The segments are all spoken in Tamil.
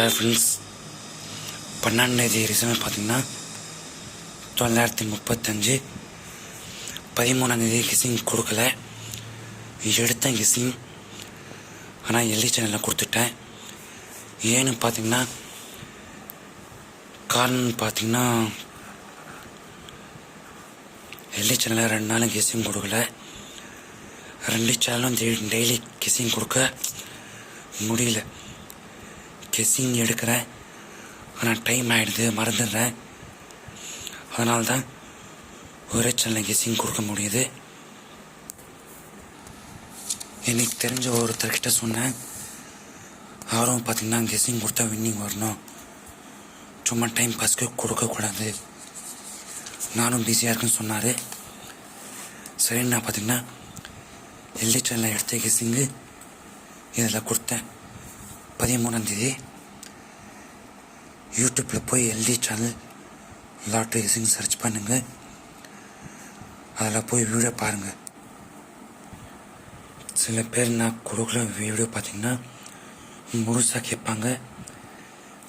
ஹாய் ஃப்ரெண்ட்ஸ் பன்னெண்டாந்தேதி ரிசல்ட் பார்த்தீங்கன்னா தொள்ளாயிரத்தி முப்பத்தஞ்சு. பதிமூணாந்தேதி கிசிங் கொடுக்கல. எடுத்தேன் கிசிங் ஆனால் எல்லி சேனலில் கொடுத்துட்டேன். ஏன்னு பார்த்தீங்கன்னா காரணம் பார்த்தீங்கன்னா எல்லி சேனலில் ரெண்டு நாளும் கிசிங் கொடுக்கல. ரெண்டு சேனலும் டெய்லி கிசிங் கொடுக்க முடியல. கெஸ்ஸிங் எடுக்கிறேன். ஆனால் டைம் ஆகிடுது மறந்துடுறேன். அதனால தான் ஒரே சேனலில் கெஸ்ஸிங் கொடுக்க முடியுது. எனக்கு தெரிஞ்ச ஒருத்தர்கிட்ட சொன்னேன். அவரும் பார்த்தீங்கன்னா கெஸ்ஸிங் கொடுத்தா வின்னிங் வரணும். சும்மா டைம் பாஸ்க்கு கொடுக்கக்கூடாது நானும் பிஸியாக இருக்குன்னு சொன்னார். சரி நான் பார்த்தீங்கன்னா எல்டி சேனலில் எடுத்த கெஸ்ஸிங்கு இதில் கொடுத்தேன். பதிமூணாந்தேதி யூடியூப்பில் போய் LD channel lot racing search பண்ணுங்கள் அதில் போய் வீடியோ பாருங்கள் சில பேர் நான் கொடுக்குற வீடியோ பார்த்தீங்கன்னா முழுசாக கேட்பாங்க.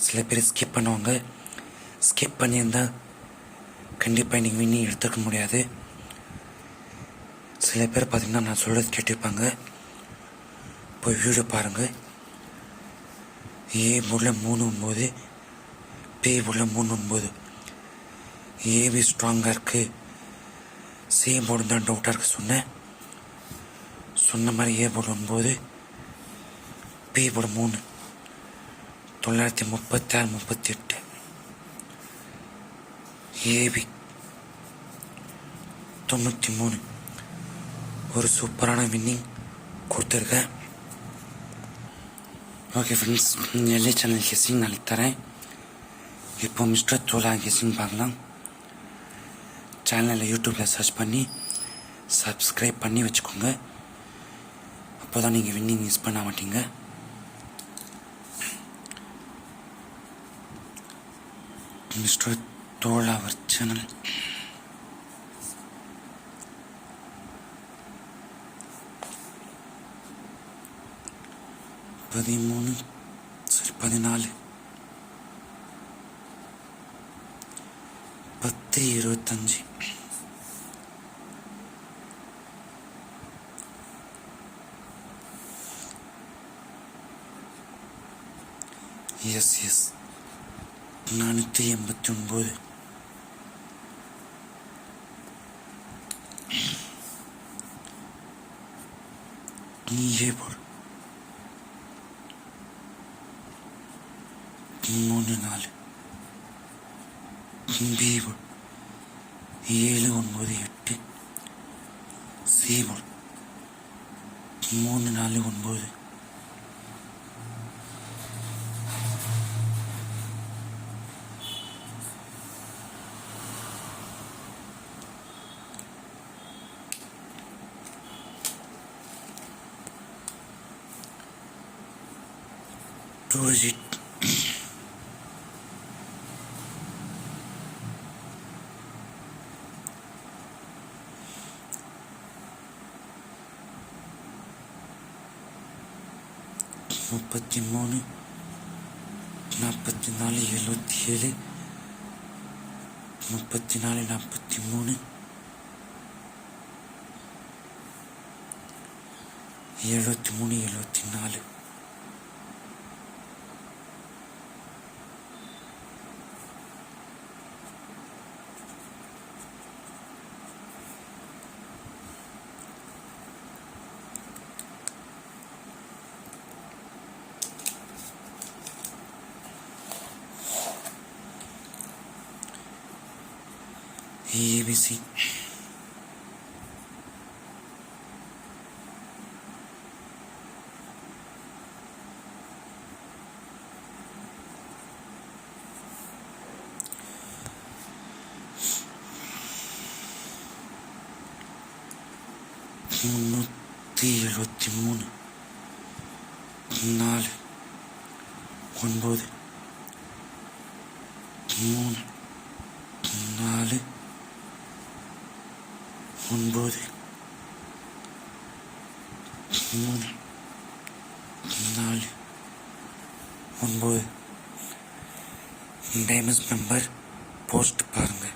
சில பேர் ஸ்கிப் பண்ணுவாங்க. ஸ்கிப் பண்ணியிருந்தால் கண்டிப்பாக நீங்கள் வின்னி எடுத்துக்க முடியாது. சில பேர் பார்த்தீங்கன்னா நான் சொல்கிறது கேட்டிருப்பாங்க. போய் வீடியோ பாருங்கள் ஏ உள்ள மூணு ஒம்பது பி மூணு ஒன்பது ஏவி ஸ்ட்ராங்காக இருக்குது சேம் போர்டு தான் டவுட்டாக இருக்கு சொன்னேன். சொன்ன மாதிரி ஏ போர்டு ஒன்பது பி போர்டு மூணு. தொள்ளாயிரத்தி முப்பத்தாறு முப்பத்தி எட்டு ஏபி தொண்ணூற்றி மூணு. ஒரு சூப்பரான வின்னிங் கொடுத்துருக்கேன். Okay friends LA channel guessing நாளைக்கு தரேன் இப்போ மிஸ்டர் தோலா கெஸ்ஸிங் பார்க்கலாம். சேனலில் யூடியூப்பில் சர்ச் பண்ணி சப்ஸ்கிரைப் பண்ணி வச்சுக்கோங்க. அப்போ தான் நீங்கள் வின்னிங் மிஸ் பண்ண மாட்டீங்க. மிஸ்டர் தோலா அவர் சேனல் பதிமூணு சரி பதினாலு. பத்து இருபத்தஞ்சி. எஸ் எஸ் நானூற்றி எண்பத்தி ஒன்பது நீயே போடு. மூணு நாலு. பீபுள் ஏழு ஒன்பது எட்டு. சீபுள் மூணு நாலு ஒன்பது. டூ டிஜிட் முப்பத்தி மூணு நாற்பத்தி நாலு எழுபத்தி ஏழு முப்பத்தி நாலு நாற்பத்தி மூணு எழுபத்தி மூணு எழுபத்தி நாலு ஏபிசி முன்னூற்றி எழுபத்தி மூணு நாலு ஒன்பது மூணு நாலு ஒன்பது மூணு நாலு ஒன்பது டைமஸ் மெம்பர் போஸ்ட் பாருங்கள்